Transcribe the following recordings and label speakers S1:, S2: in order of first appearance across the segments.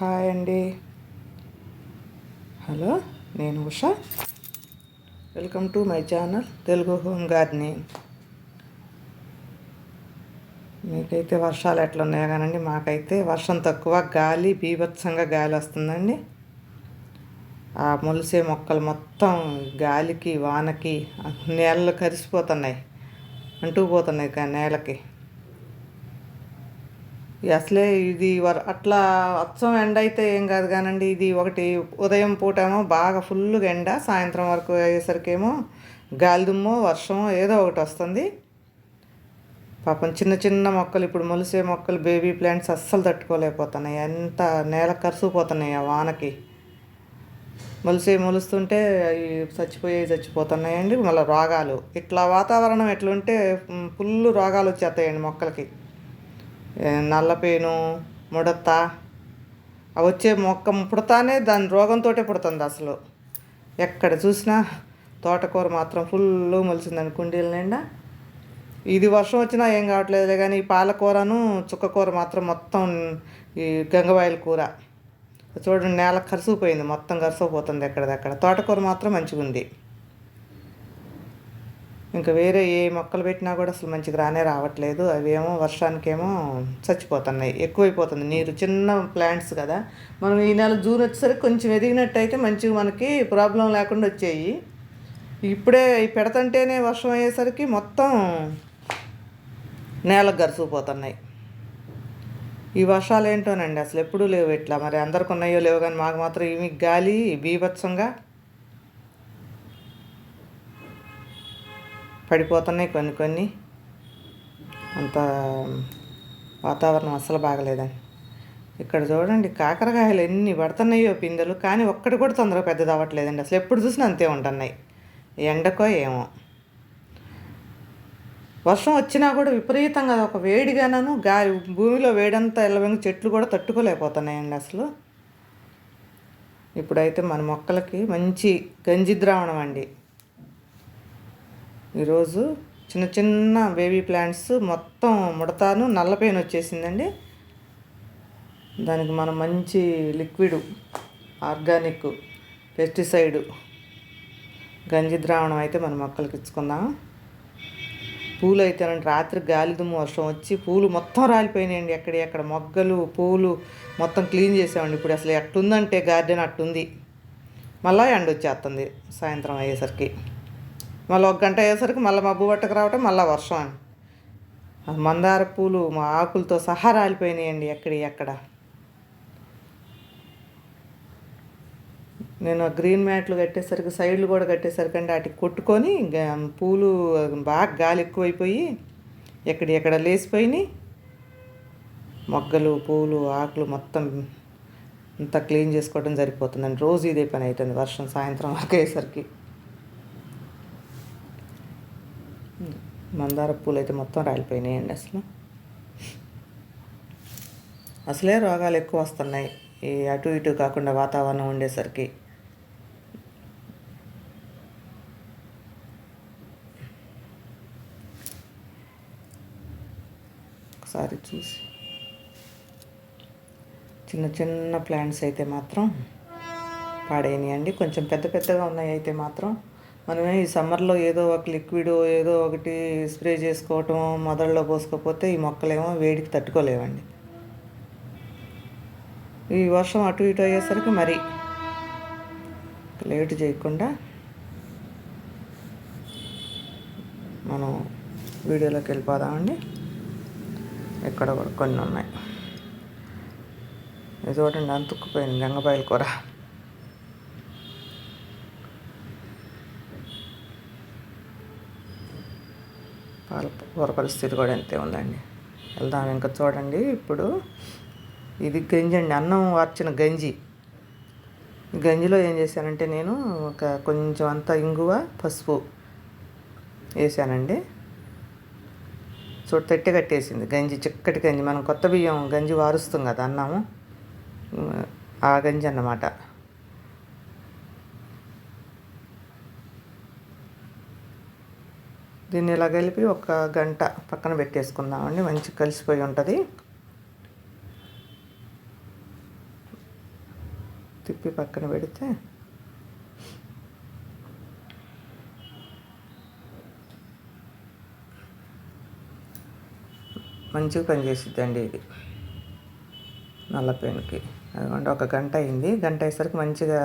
S1: Hi అండి. Hello నేను Usha. Welcome to my channel Telugu home gardening. మీకైతే వర్షాలు ఎట్లా ఉన్నాయో కానండి మాకైతే వర్షం తక్కువ గాలి బీభత్సంగా గాలి వస్తుందండి. ఆ మొలిసే మొక్కలు మొత్తం గాలికి వానకి నేలలు కరిసిపోతున్నాయి అంటూ పోతున్నాయి నేలకి. అసలే ఇది వర్ అట్లా అచ్చం ఎండ అయితే ఏం కాదు కానండి. ఇది ఒకటి ఉదయం పూటేమో బాగా ఫుల్గా ఎండ సాయంత్రం వరకు అయ్యేసరికేమో గాలిదుమ్మో వర్షము వర్షమో ఏదో ఒకటి వస్తుంది. పాపం చిన్న చిన్న మొక్కలు ఇప్పుడు మొలిసే మొక్కలు బేబీ ప్లాంట్స్ అస్సలు తట్టుకోలేకపోతున్నాయి. ఎంత నేల కరిసిపోతున్నాయి ఆ వానకి. మొలిసే మొలుస్తుంటే అవి చచ్చిపోయి చచ్చిపోతున్నాయండి. మళ్ళీ రోగాలు. ఇట్లా వాతావరణం ఎట్లుంటే ఫుల్ రోగాలు వచ్చేస్తాయండి మొక్కలకి. నల్లపేను ముడత. అవి వచ్చే మొక్క పుడతానే దాని రోగంతో పుడుతుంది అసలు. ఎక్కడ చూసినా తోటకూర మాత్రం ఫుల్ మొలిసిందండి కుండీల నిండా. ఇది వర్షం వచ్చినా ఏం కావట్లేదులే కానీ ఈ పాలకూరను చుక్కకూర మాత్రం మొత్తం ఈ గంగవాయల కూర. చూడండి నేల కరుసుకుపోయింది మొత్తం కరుసుకుపోతుంది ఎక్కడిదక్కడ. తోటకూర మాత్రం మంచిగా ఉంది ఇంకా వేరే ఏ మొక్కలు పెట్టినా కూడా అసలు మంచిగా రానే రావట్లేదు. అవేమో వర్షానికేమో చచ్చిపోతున్నాయి. ఎక్కువైపోతుంది. నీరు చిన్న ప్లాంట్స్ కదా. మనం ఈ నెల జూన్ వచ్చేసరికి కొంచెం ఎదిగినట్టయితే మంచిగా మనకి ప్రాబ్లం లేకుండా వచ్చేయి. ఇప్పుడే పెడతంటేనే వర్షం అయ్యేసరికి మొత్తం నేలకు గరుసుకుపోతున్నాయి. ఈ వర్షాలు ఏంటోనండి అసలు ఎప్పుడూ లేవు ఇట్లా. మరి అందరికి ఉన్నాయో లేవు కానీ మాకు మాత్రం ఇవి గాలి బీభత్సంగా పడిపోతున్నాయి కొన్ని కొన్ని. అంత వాతావరణం అస్సలు బాగలేదండి ఇక్కడ చూడండి కాకరకాయలు ఎన్ని పడుతున్నాయో పిందెలు కానీ ఒక్కటి కూడా తొందరగా పెద్దది అవ్వట్లేదండి. అసలు ఎప్పుడు చూసినా అంతే ఉంటున్నాయి. ఎండకో ఏమో. వర్షం వచ్చినా కూడా విపరీతంగా ఒక వేడిగానను గాలి భూమిలో వేడంతా ఎల్లవంగి చెట్లు కూడా తట్టుకోలేకపోతున్నాయండి అసలు. ఇప్పుడైతే మన మొక్కలకి మంచి గంజి ద్రావణం అండి. ఈరోజు చిన్న చిన్న బేబీ ప్లాంట్స్ మొత్తం ముడతాను నల్లపైన వచ్చేసిందండి. దానికి మనం మంచి లిక్విడ్ ఆర్గానిక్ పెస్టిసైడ్ గంజి ద్రావణం అయితే మన మొక్కలకి ఇచ్చుకుందాం. పూలు అయితే రాత్రి గాలి దుమ్ము వర్షం వచ్చి పూలు మొత్తం రాలిపోయినాయండి. ఎక్కడ ఎక్కడ మొగ్గలు పూలు మొత్తం క్లీన్ చేసామండి. ఇప్పుడు అసలు ఎట్టుందంటే గార్డెన్ అట్టుంది. మళ్ళీ ఎండ వచ్చేస్తుంది సాయంత్రం అయ్యేసరికి. మళ్ళీ ఒక గంట అయ్యేసరికి మళ్ళీ మబ్బు పట్టకు రావటం మళ్ళీ వర్షం మందార పూలు మా ఆకులతో సహా రాలిపోయినాయండి ఎక్కడి ఎక్కడ. నేను గ్రీన్ మ్యాట్లు కట్టేసరికి సైడ్లు కూడా కట్టేసరికి అంటే వాటికి కొట్టుకొని పూలు బాగా గాలి ఎక్కువైపోయి ఎక్కడి ఎక్కడ లేచిపోయినాయి. మొగ్గలు పూలు ఆకులు మొత్తం అంతా క్లీన్ చేసుకోవడం సరిపోతుందండి. రోజు ఇదే పని అవుతుంది వర్షం సాయంత్రం వరకు అయ్యేసరికి. మందార పూలు అయితే మొత్తం రాలిపోయినాయండి అసలు. అసలే రోగాలు ఎక్కువ వస్తున్నాయి. ఈ అటు ఇటు కాకుండా వాతావరణం ఉండేసరికి. ఒకసారి చూసి. చిన్న చిన్న ప్లాంట్స్ అయితే మాత్రం పాడైనాయండి. కొంచెం పెద్ద పెద్దగా ఉన్నాయి అయితే మాత్రం. మనమే ఈ సమ్మర్లో ఏదో ఒక లిక్విడ్ ఏదో ఒకటి స్ప్రే చేసుకోవటం మొదల్లో పోసుకోకపోతే ఈ మొక్కలేమో వేడికి తట్టుకోలేవండి. ఈ వర్షం అటు ఇటు అయ్యేసరికి మరి లేట్ చేయకుండా మనం వీడియోలోకి వెళ్ళిపోదామండి. ఇక్కడ కూడా కొన్ని ఉన్నాయి. ఇది చూడండి అంతుక్కుపోయింది గంగబాయిల కూర. పాల పరిస్థితి కూడా అంతే ఉందండి. వెళ్దాం ఇంకా చూడండి. ఇప్పుడు ఇది గంజి అండి. అన్నం వార్చిన గంజి. గంజిలో ఏం చేశానంటే నేను ఒక కొంచెం అంత ఇంగువ పసుపు వేసానండి. చూడ తట్టి కట్టేసింది. గంజి చిక్కటి గంజి. మనం కొత్త బియ్యం గంజి వారుస్తాం కదా అన్నాము. ఆ గంజి అన్నమాట. దీన్ని ఇలా కలిపి ఒక గంట పక్కన పెట్టేసుకుందామండి. మంచి కలిసిపోయి ఉంటుంది. తిప్పి పక్కన పెడితే మంచిగా పనిచేసిద్దండి ఇది. నల్ల పెనుకి అదిగోండి ఒక గంట అయింది. గంట అయ్యేసరికి మంచిగా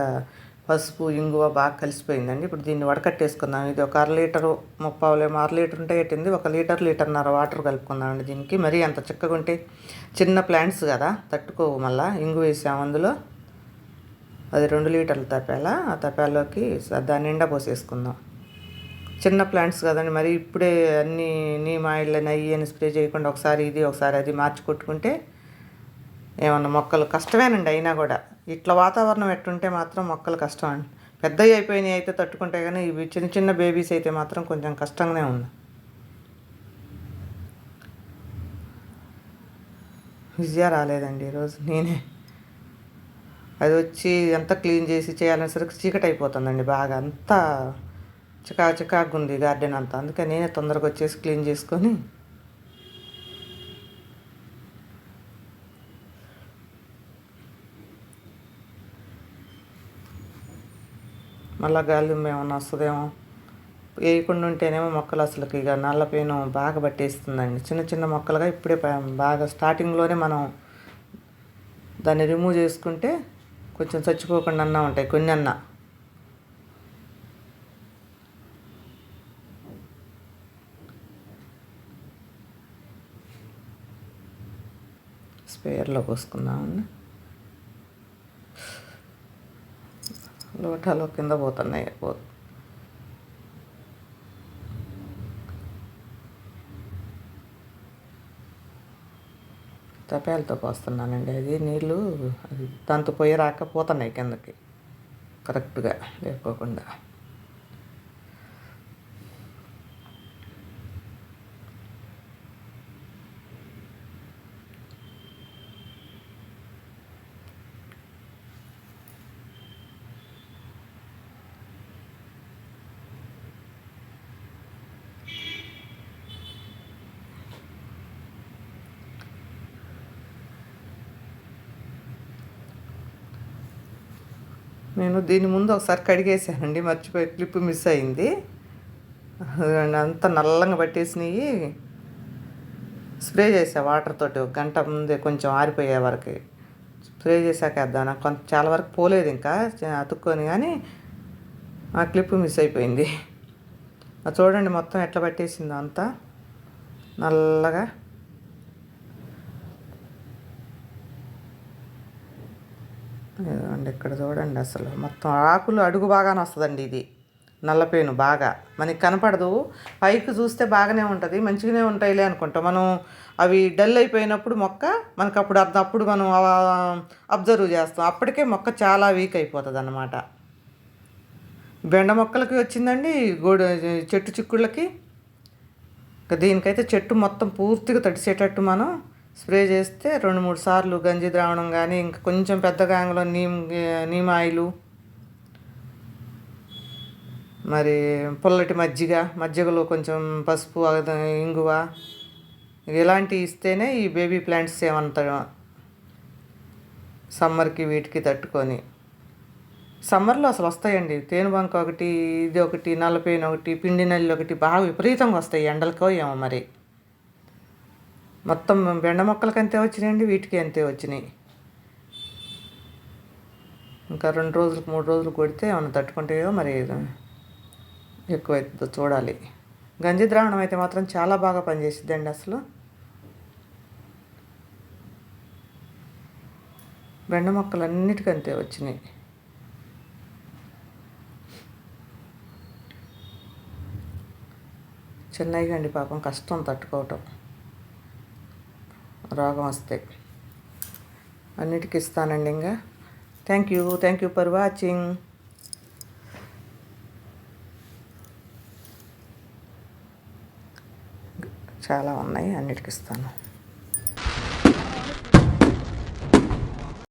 S1: పసుపు ఇంగువ బాగా కలిసిపోయిందండి. ఇప్పుడు దీన్ని వడకట్టేసుకుందాం. ఇది ఒక అర లీటరు ముప్పావులేమో అర లీటర్ ఉంటే ఎట్టింది? ఒక లీటర్ లీటర్న్నర వాటర్ కలుపుకుందామండి దీనికి. మరీ అంత చిక్కగా ఉంటే చిన్న ప్లాంట్స్ కదా తట్టుకోవు మళ్ళా. ఇంగు వేసాము అందులో. అది రెండు లీటర్లు తప్పేలా? ఆ తప్పేలోకి దాన్ని నిండా పోసేసుకుందాం. చిన్న ప్లాంట్స్ కదండి. మరి ఇప్పుడే అన్ని నీమ్ ఆయిల్ నెయ్యి అని స్ప్రే చేయకుండా ఒకసారి ఇది ఒకసారి అది మార్చి కొట్టుకుంటే ఏమన్నా మొక్కలు కష్టమేనండి అయినా కూడా. ఇట్లా వాతావరణం ఎట్టుంటే మాత్రం మొక్కలు కష్టం అండి. పెద్దవి అయిపోయినాయి అయితే తట్టుకుంటే కానీ ఇవి చిన్న చిన్న బేబీస్ అయితే మాత్రం కొంచెం కష్టంగానే ఉంది విజయ రాలేదండి ఈరోజు. నేనే. అది వచ్చి ఎంత క్లీన్ చేసి చేయాలనేసరికి చీకటి అయిపోతుందండి బాగా. అంతా చికా చికాకు ఉంది గార్డెన్ అంతా. అందుకే నేనే తొందరగా వచ్చేసి క్లీన్ చేసుకొని మళ్ళీ గాలి ఏమైనా వస్తుందేమో? వేయకుండా ఉంటేనేమో మొక్కలు అసలుకి ఇక నల్లపేను బాగా పట్టేస్తుందండి. చిన్న చిన్న మొక్కలుగా ఇప్పుడే బాగా స్టార్టింగ్లోనే మనం దాన్ని రిమూవ్ చేసుకుంటే కొంచెం చచ్చిపోకుండా అన్నా ఉంటాయి కొన్ని అన్నా. స్పేర్లో పోసుకుందామండి. లోటాలో కింద పోతున్నాయి. పో తపేలతో పోస్తున్నానండి. అది నీళ్ళు అది దాంతో పోయి రాక పోతున్నాయి కిందకి. కరెక్ట్గా లేకోకుండా నేను దీని ముందు ఒకసారి కడిగేసానండి మర్చిపోయి క్లిప్ మిస్ అయింది. అంత నల్లంగా పట్టేసినవి స్ప్రే చేసా వాటర్ తోటి ఒక గంట ముందే కొంచెం ఆరిపోయే వరకు. స్ప్రే చేశాక వేద్దాం నాకు కొంత చాలా వరకు పోలేదు ఇంకా అతుక్కొని కానీ ఆ క్లిప్ మిస్ అయిపోయింది. చూడండి మొత్తం ఎట్లా పట్టేసిందో అంతా. నల్లగా అండి ఇక్కడ చూడండి అసలు. మొత్తం ఆకులు అడుగు బాగానే వస్తుందండి ఇది. నల్లపేను బాగా. మనకి కనపడదు. పైకి చూస్తే బాగానే ఉంటుంది. మంచిగానే ఉంటాయిలే అనుకుంటాం. మనం అవి డల్ అయిపోయినప్పుడు మొక్క మనకు అప్పుడు అప్పుడు మనం అబ్జర్వ్ చేస్తాం. అప్పటికే మొక్క చాలా వీక్ అయిపోతుంది అన్నమాట బెండ మొక్కలకి వచ్చిందండి గోడ చెట్టు చిక్కుళ్ళకి. దీనికైతే చెట్టు మొత్తం పూర్తిగా తడిసేటట్టు మనం స్ప్రే చేస్తే రెండు మూడు సార్లు గంజి ద్రావణం కానీ ఇంకా కొంచెం పెద్ద గాంగలో నీమ్ నీమ్ ఆయిలు మరి పుల్లటి మజ్జిగ మజ్జిగలో కొంచెం పసుపు ఇంగువ ఇలాంటివి ఇస్తేనే ఈ బేబీ ప్లాంట్స్ ఏమంత సమ్మర్కి వీటికి తట్టుకొని. సమ్మర్లో అసలు వస్తాయండి. తేనుబంక ఒకటి ఇది ఒకటి నల్లపేను ఒకటి పిండి నల్లి ఒకటి బాగా విపరీతంగా వస్తాయి ఎండలకో ఏమో మరి. మొత్తం బెండ మొక్కలకి అంతే వచ్చినాయండి వీటికి అంతే వచ్చినాయి. ఇంకా రెండు రోజులకు మూడు రోజులు కొడితే ఏమైనా తట్టుకుంటాయో మరి ఎక్కువైతుందో చూడాలి. గంజి ద్రావణం అయితే మాత్రం చాలా బాగా పనిచేసిద్దండి అసలు. బెండ మొక్కలు అన్నిటికంతే వచ్చినాయి. చిన్నయ్యండి అండి పాపం కష్టం తట్టుకోవటం. రోగం వస్తాయి అన్నిటికీ ఇస్తానండి ఇంకా thank you thank you for watching చాలా ఉన్నాయి అన్నిటికి ఇస్తాను